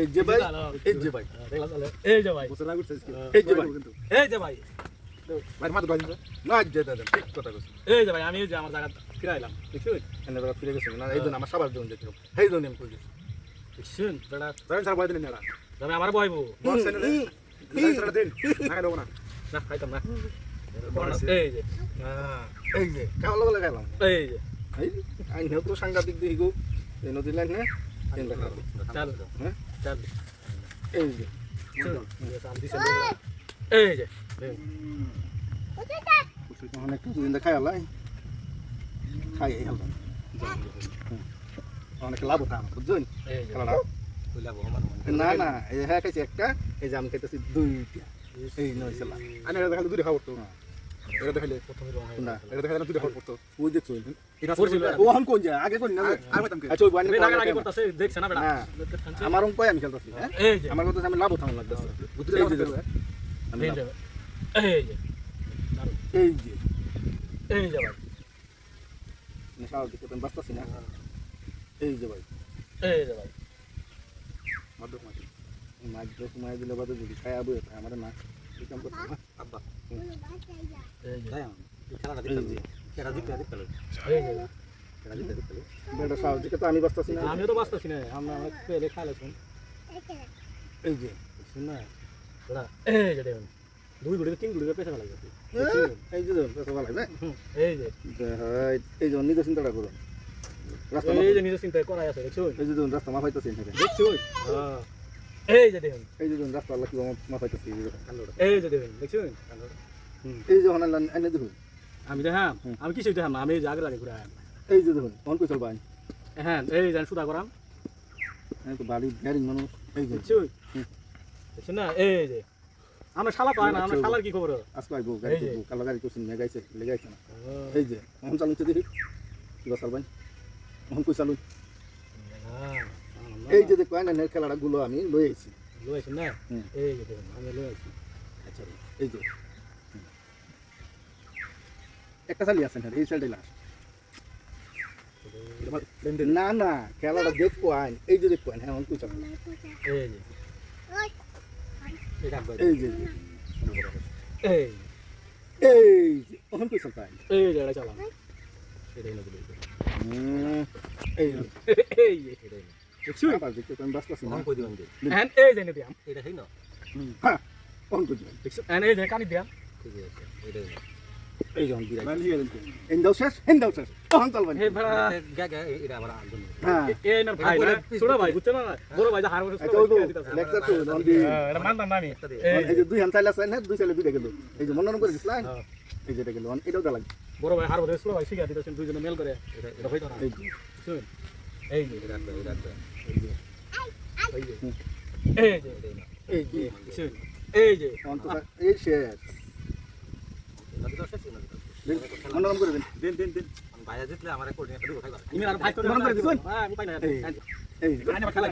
এই যে ভাই এই যে ভাই। এই যে ভাই। আগে উঠছে আজকে। এই যে ভাই এই যে ভাই। ভাই মাত্র ভাই না আজ যেতে দেন ঠিক কথা কইছেন এই যে ভাই আমি যে আমার জায়গা ফিরাইলাম দেখছি এনে বেলা ফিরে গেছে না এই জন্য আমার সবার জন্য যেতে এই জন্য আমি কই দিছি দেখছেন বেড়া ধরেন স্যার বয় দিলেন না তবে আমার বয়বো বক্স এনে দেন স্যার দিন না খাইলো না। না খাইতাম না। এই যে এই যে লাগলে এই যে। এই সাংঘাতিক দেখি গো। এই নদীর লাইন না চাল। হ্যাঁ? এই যে এই যে খাই আলাই খাই এই অনেক লাভ হতো আমার বুঝছেন? খেলাটা। না না হ্যাঁ খাইছি একটা এই যে আমি খাইতেছি দুইটা। এই নয় ছিল আমি দুটো খাওয়া পড়তো এটা দেখালে প্রথমে না। এটা দেখালে দুটো খাওয়া পড়তো। ওই দেখছ ও এখন কোন যায় আগে কোন না আচ্ছা ওই বানি বেড়া আগে করতেছে দেখছ না বেড়া আমার অঙ্ক আমি খেলতেছি হ্যাঁ? আমার কথা আমি লাভ উঠানো লাগতেছে। এই যে আমি এই যে। এই যে। এই যে। এই যে ভাই। নেশা দিকে তো বাঁচতেছি না। এই যে ভাই। এই যে ভাই। মাধ্যম মাঝে মাঝে সময় দিলে বাদে যদি খাই আবু আমার না। আমি বাঁচতেছি না আমিও তো বাঁচতেছি না আমরা আমরা পেলে খাইলাম এই যে শুন না দুই গুড়ি তিন গুড়ি পেছনে লাগে এই যে কত ভালো এই যে এই যে নিজে চিন্তাটা করুন রাস্তা এই যে নিজের চিন্তায় করাই আছে দেখছ এই যে রাস্তা মাফাইতেছি এখানে দেখছ এই যে দেখুন। এই যে দেখুন রাস্তা আল্লাহ কি মাফাইতেছি এই যে। দেখুন দেখছ এই যে হনাল এনে দেখুন। আমি দেখাম। আমি কিছুই দেখাম আমি এই যে আগে লাগে ঘুরে এই যে দেখুন কোন কই চলবা হ্যাঁ এই যে সুদা করাম এই তো বাড়ি গ্যারিং মানুষ এই যে। দেখছ না? এই যে। আমরা শালা পাই না আমরা দেখছ। শালার কি খবর? আজকে আইবো গাড়ি। করব কালো গাড়ি করছেন মেগাইছে লেগাইছে না। এই যে মোহন চালুন দেখি। কিবা চালবাই। মোহন কই চালুন? এই যে দেখো আইনা খেলাটা গুলো আমি লই আইছি লয়েছেন না? হুম। এই যে দেখুন আমি লয়েছি আচ্ছা এই যে। হুম। একটা চালি আছেন এই সাইডে লাস্ট না না খেলাটা দেখব আইন। এই যে দেখব আইন হ্যাঁ অঙ্কুই চালুন এই যে এটা এই যে এই এই যে। অঙ্কুই চালতা আইন। এই যে এটা চালাম এটাই না এই এই তো আমি না হ্যাঁ এই যে দিয়াম হ্যাঁ অঙ্কুই দিবেন দেখছ হ্যাঁ এই যে কানি দিয়াম এই যখন বিরাই এন্দাও শেষ এন্দাও শেষ তখন চলবেন হে ভাড়া হ্যাঁ এই না ভাই না ছোট ভাই বুঝছ না বড় ভাই যা হার লেকচার তো নন দি এটা মানতাম না আমি এই যে দুই হান চাইলে আছে না দুই চাইলে দুইটা গেল এই যে মনোনয়ন করে হ্যাঁ। এই যেটা গেল এটাও লাগবে বড় ভাই হার বদলে ছোট ভাই শিখা দিতেছেন দুইজনে মেল করে এটা হইতো না এই এই এই যে এই যে এই যে এই যে অন্তত এই শেষ করে দিন দিন দিন আর ভাই করে মনে করে দিছেন? হ্যাঁ আমি পাই না এই যে খেলা